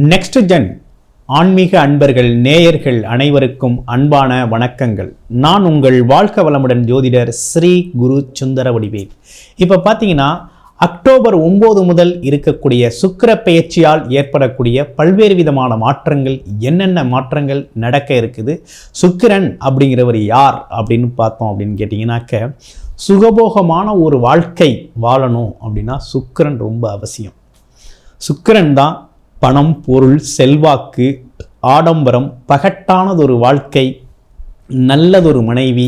Next gen ஆன்மீக அன்பர்கள் நேயர்கள் அனைவருக்கும் அன்பான வணக்கங்கள். நான் உங்கள் வாழ்க்க வளமுடன் ஜோதிடர் ஸ்ரீ குரு சுந்தர வடிவேல். இப்போ பார்த்தீங்கன்னா அக்டோபர் ஒம்பது முதல் இருக்கக்கூடிய சுக்கிர பெயர்ச்சியால் ஏற்படக்கூடிய பல்வேறு விதமான மாற்றங்கள் என்னென்ன மாற்றங்கள் நடக்க இருக்குது சுக்கிரன் அப்படிங்கிறவர் யார் அப்படின்னு பார்த்தோம் அப்படின்னு கேட்டிங்கனாக்க சுகபோகமான ஒரு வாழ்க்கை வாழணும் அப்படின்னா சுக்கிரன் ரொம்ப அவசியம். சுக்கிரன் தான் பணம் பொருள் செல்வாக்கு ஆடம்பரம் பகட்டானதொரு வாழ்க்கை நல்லதொரு மனைவி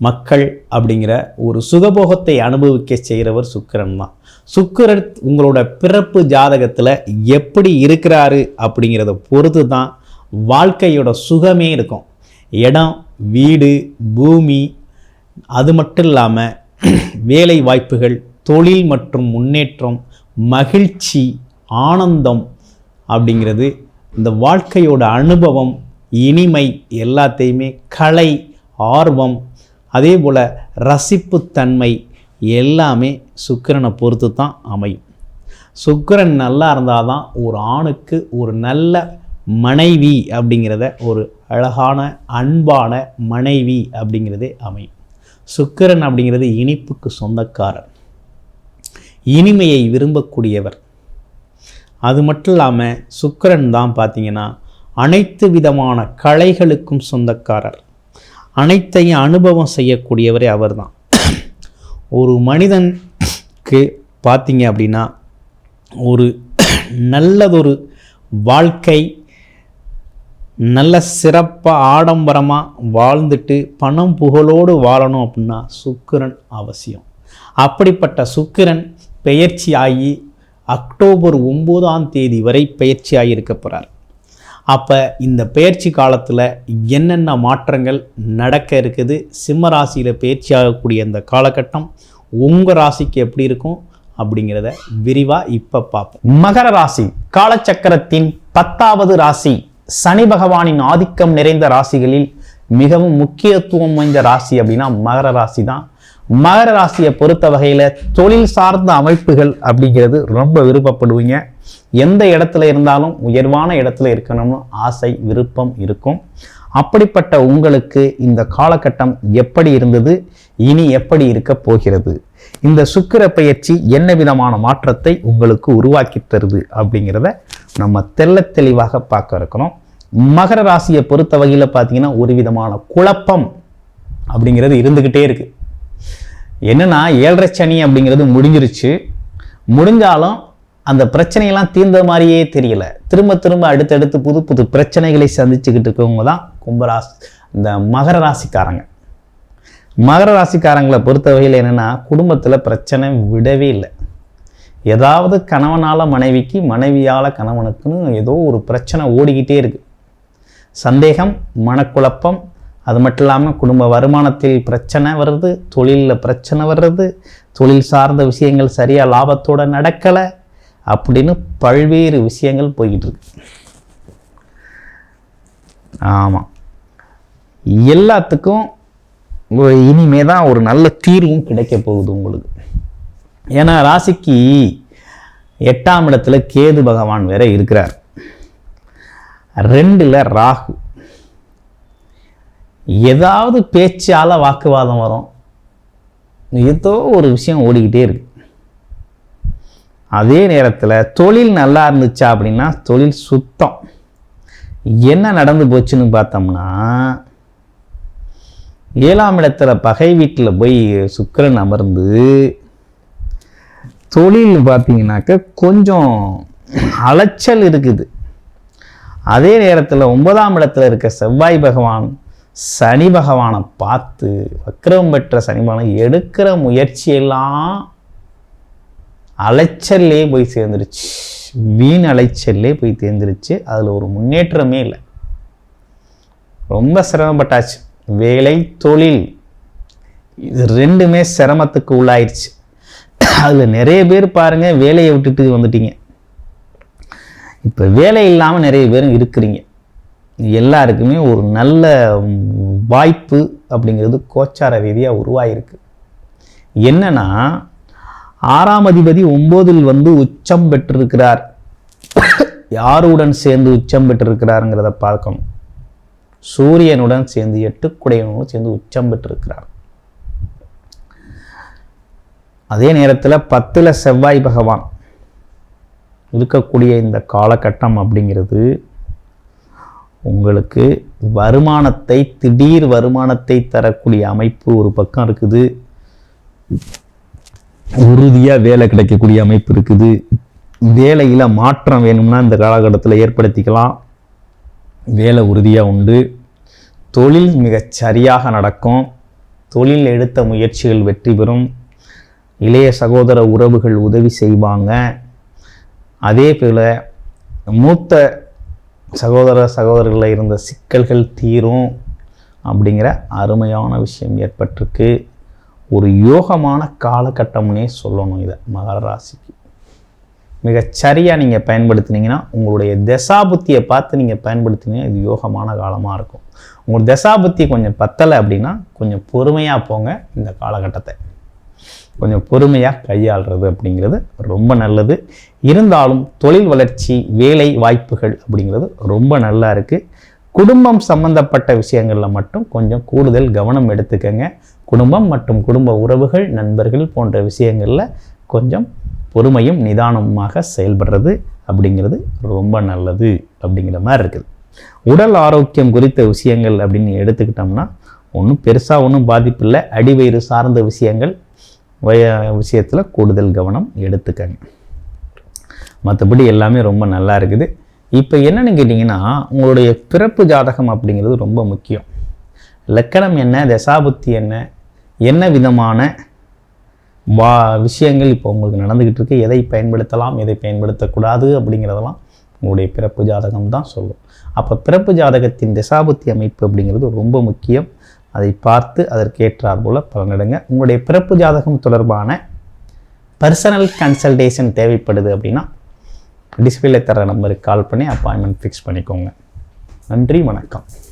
மக்கள் அப்படிங்கிற ஒரு சுகபோகத்தை அனுபவிக்க செய்கிறவர் சுக்கிரன் தான். சுக்கிரன் உங்களோட பிறப்பு ஜாதகத்தில் எப்படி இருக்கிறாரு அப்படிங்கிறத பொறுத்து தான் வாழ்க்கையோட சுகமே இருக்கும். இடம் வீடு பூமி அது மட்டும் இல்லாமல் வேலை வாய்ப்புகள் தொழில் மற்றும் முன்னேற்றம் மகிழ்ச்சி ஆனந்தம் அப்படிங்கிறது இந்த வாழ்க்கையோட அனுபவம் இனிமை எல்லாத்தையுமே கலை ஆர்வம் அதே போல் ரசிப்புத்தன்மை எல்லாமே சுக்கிரனை பொறுத்து தான் அமையும். சுக்கிரன் நல்லா இருந்தால் தான் ஒரு ஆணுக்கு ஒரு நல்ல மனைவி அப்படிங்கிறத ஒரு அழகான அன்பான மனைவி அப்படிங்கிறதே அமையும். சுக்கிரன் அப்படிங்கிறது இனிப்புக்கு சொந்தக்காரர். இனிமையை விரும்பக்கூடியவர். அது மட்டும் இல்லாமல் சுக்கிரன் தான் பார்த்தீங்கன்னா அனைத்து விதமான கலைகளுக்கும் சொந்தக்காரர். அனைத்தையும் அனுபவம் செய்யக்கூடியவரே அவர்தான் ஒரு மனிதனுக்கு பார்த்தீங்க அப்படின்னா ஒரு நல்லதொரு வாழ்க்கை நல்ல சிறப்பாக ஆடம்பரமாக வாழ்ந்துட்டு பணம் புகழோடு வாழணும் அப்படின்னா சுக்கிரன் அவசியம். அப்படிப்பட்ட சுக்கிரன் பெயர்ச்சி ஆகி அக்டோபர் ஒம்போதாம் தேதி வரை பயிற்சியாக இருக்க போகிறார் அப்போ இந்த பயிற்சி காலத்தில் என்னென்ன மாற்றங்கள் நடக்க இருக்குது சிம்ம ராசியில் பயிற்சி ஆகக்கூடிய இந்த காலகட்டம் உங்கள் ராசிக்கு எப்படி இருக்கும் அப்படிங்கிறத விரிவாக இப்போ பார்ப்போம். மகர ராசி காலச்சக்கரத்தின் பத்தாவது ராசி சனி பகவானின் ஆதிக்கம் நிறைந்த ராசிகளில் மிகவும் முக்கியத்துவம் வாய்ந்த ராசி அப்படின்னா மகர ராசி தான் மகர ராசியை பொறுத்த வகையில் தொழில் சார்ந்த அமைப்புகள் அப்படிங்கிறது ரொம்ப விருப்பப்படுவீங்க. எந்த இடத்துல இருந்தாலும் உயர்வான இடத்துல இருக்கணும்னு ஆசை விருப்பம் இருக்கும். அப்படிப்பட்ட உங்களுக்கு இந்த காலகட்டம் எப்படி இருந்தது? இனி எப்படி இருக்க போகிறது? இந்த சுக்கிர பயிற்சி என்ன விதமான மாற்றத்தை உங்களுக்கு உருவாக்கி தருது அப்படிங்கிறத நம்ம தெள்ள தெளிவாக பார்க்க இருக்கிறோம். மகர ராசியை பொறுத்த வகையில் பார்த்தீங்கன்னா ஒரு விதமான குழப்பம் அப்படிங்கிறது இருந்துக்கிட்டே இருக்குது என்னென்னா ஏழரை சனி அப்படிங்கிறது முடிஞ்சிருச்சு. முடிஞ்சாலும் அந்த பிரச்சனையெல்லாம் தீர்ந்த மாதிரியே தெரியல. திரும்ப திரும்ப அடுத்தடுத்து புது புது பிரச்சனைகளை சந்திச்சுக்கிட்டு இருக்கவங்க தான் கும்பராசி இந்த மகர ராசிக்காரங்க. மகர ராசிக்காரங்களை பொறுத்த வகையில் என்னென்னா குடும்பத்தில் பிரச்சனை விடவே இல்லை. ஏதாவது கணவனால் மனைவிக்கு மனைவியால் கணவனுக்குன்னு ஏதோ ஒரு பிரச்சனை ஓடிக்கிட்டே இருக்குது சந்தேகம் மனக்குழப்பம் அது மட்டும் இல்லாமல் குடும்ப வருமானத்தில் பிரச்சனை வருது தொழிலில் பிரச்சனை வர்றது தொழில் சார்ந்த விஷயங்கள் சரியாக லாபத்தோடு நடக்கலை அப்படின்னு பல்வேறு விஷயங்கள் போய்கிட்டு இருக்கு. ஆமாம் எல்லாத்துக்கும் இனிமே தான் ஒரு நல்ல தீர்வும் கிடைக்க போகுது உங்களுக்கு. ஏன்னா ராசிக்கு எட்டாம் இடத்துல கேது பகவான் வேற இருக்கிறார். ரெண்டில் ராகு. ஏதாவது பேச்சால் வாக்குவாதம் வரும். ஏதோ ஒரு விஷயம் ஓடிக்கிட்டே இருக்கு. அதே நேரத்தில் தொழில் நல்லா இருந்துச்சா அப்படின்னா தொழில் சுத்தம். என்ன நடந்து போச்சுன்னு பார்த்தோம்னா ஏழாம் இடத்துல பகை வீட்டில் போய் சுக்கிரன் அமர்ந்து தொழில் பார்த்தீங்கன்னாக்க கொஞ்சம் அலைச்சல் இருக்குது. அதே நேரத்தில் ஒன்பதாம் இடத்துல இருக்க செவ்வாய் பகவான் சனி பகவானை பார்த்து வக்ரம் பெற்ற சனி பகவான் எடுக்கிற முயற்சியெல்லாம் அலைச்சல்லே போய் சேர்ந்துருச்சு. வீண் அலைச்சல்லே போய் தேர்ந்துருச்சு. அதில் ஒரு முன்னேற்றமே இல்லை. ரொம்ப சிரமப்பட்டாச்சு. வேலை தொழில் இது ரெண்டுமே சிரமத்துக்கு உள்ளாயிடுச்சு அதில் நிறைய பேர் பாருங்கள் வேலையை விட்டுட்டு வந்துட்டீங்க. இப்போ வேலை இல்லாமல் நிறைய பேரும் இருக்கிறீங்க. எல்லாருக்குமே ஒரு நல்ல வாய்ப்பு அப்படிங்கிறது கோச்சார ரீதியாக உருவாயிருக்கு. என்னன்னா ஆறாம் அதிபதி ஒம்போதில் வந்து உச்சம் பெற்றிருக்கிறார். யாருடன் சேர்ந்து உச்சம் பெற்றிருக்கிறாருங்கிறத பார்க்கணும். சூரியனுடன் சேர்ந்து எட்டுக்குடையவனுடன் சேர்ந்து உச்சம் பெற்றிருக்கிறார். அதே நேரத்தில் பத்தில் செவ்வாய் பகவான் இருக்கக்கூடிய இந்த காலகட்டம் அப்படிங்கிறது உங்களுக்கு வருமானத்தை திடீர் வருமானத்தை தரக்கூடிய அமைப்பு ஒரு பக்கம் இருக்குது. உறுதியாக வேலை கிடைக்கக்கூடிய அமைப்பு இருக்குது. வேலையில் மாற்றம் வேணும்னா இந்த காலகட்டத்தில் ஏற்படுத்திக்கலாம். வேலை உறுதியாக உண்டு. தொழில் மிகச் சரியாக நடக்கும். தொழில் எடுத்த முயற்சிகள் வெற்றி பெறும். இளைய சகோதர உறவுகள் உதவி செய்வாங்க. அதே போல் மூத்த சகோதர சகோதரர்களில் இருந்த சிக்கல்கள் தீரும் அப்படிங்கிற அருமையான விஷயம் ஏற்பட்டிருக்கு. ஒரு யோகமான காலகட்டம்னே சொல்லணும் இதை மகர ராசிக்கு. மிகச் சரியாக நீங்கள் பயன்படுத்தினீங்கன்னா உங்களுடைய தசாபுத்தியை பார்த்து நீங்கள் பயன்படுத்தினீங்கன்னா இது யோகமான காலமாக இருக்கும். உங்கள் தசாபுத்தி கொஞ்சம் பத்தலை அப்படின்னா கொஞ்சம் பொறுமையாக போங்க இந்த காலகட்டத்தை. கொஞ்சம் பொறுமையாக கையாளுறது அப்படிங்கிறது ரொம்ப நல்லது. இருந்தாலும் தொழில் வளர்ச்சி வேலை வாய்ப்புகள் அப்படிங்கிறது ரொம்ப நல்லா இருக்குது குடும்பம் சம்பந்தப்பட்ட விஷயங்களில் மட்டும் கொஞ்சம் கூடுதல் கவனம் எடுத்துக்கங்க. குடும்பம் மற்றும் குடும்ப உறவுகள் நண்பர்கள் போன்ற விஷயங்களில் கொஞ்சம் பொறுமையும் நிதானமாக செயல்படுறது அப்படிங்கிறது ரொம்ப நல்லது அப்படிங்கிற மாதிரி இருக்குது. உடல் ஆரோக்கியம் குறித்த விஷயங்கள் அப்படின்னு எடுத்துக்கிட்டோம்னா ஒன்றும் பெருசாக ஒன்றும் பாதிப்பில்லை அடிவயிறு சார்ந்த விஷயங்கள் வய விஷயத்தில் கூடுதல் கவனம் எடுத்துக்கங்க. மற்றபடி எல்லாமே ரொம்ப நல்லா இருக்குது. இப்போ என்னென்னு கேட்டிங்கன்னா உங்களுடைய பிறப்பு ஜாதகம் அப்படிங்கிறது ரொம்ப முக்கியம். லக்கணம் என்ன தசாபுத்தி என்ன என்ன விதமான வா விஷயங்கள் இப்போ உங்களுக்கு நடந்துக்கிட்டு இருக்கு எதை பயன்படுத்தலாம் எதை பயன்படுத்தக்கூடாது அப்படிங்கிறதெல்லாம் உங்களுடைய பிறப்பு ஜாதகம் தான் சொல்லும். அப்போ பிறப்பு ஜாதகத்தின் தசாபுத்தி அமைப்பு அப்படிங்கிறது ரொம்ப முக்கியம். அதை பார்த்து அதற்கேற்றார் போல் பலனிடுங்க. உங்களுடைய பிறப்பு ஜாதகம் தொடர்பான பர்சனல் கன்சல்டேஷன் தேவைப்படுது அப்படின்னா டிஸ்பிளே தர நம்பருக்கு கால் பண்ணி அப்பாயின்மெண்ட் ஃபிக்ஸ் பண்ணிக்கோங்க. நன்றி வணக்கம்.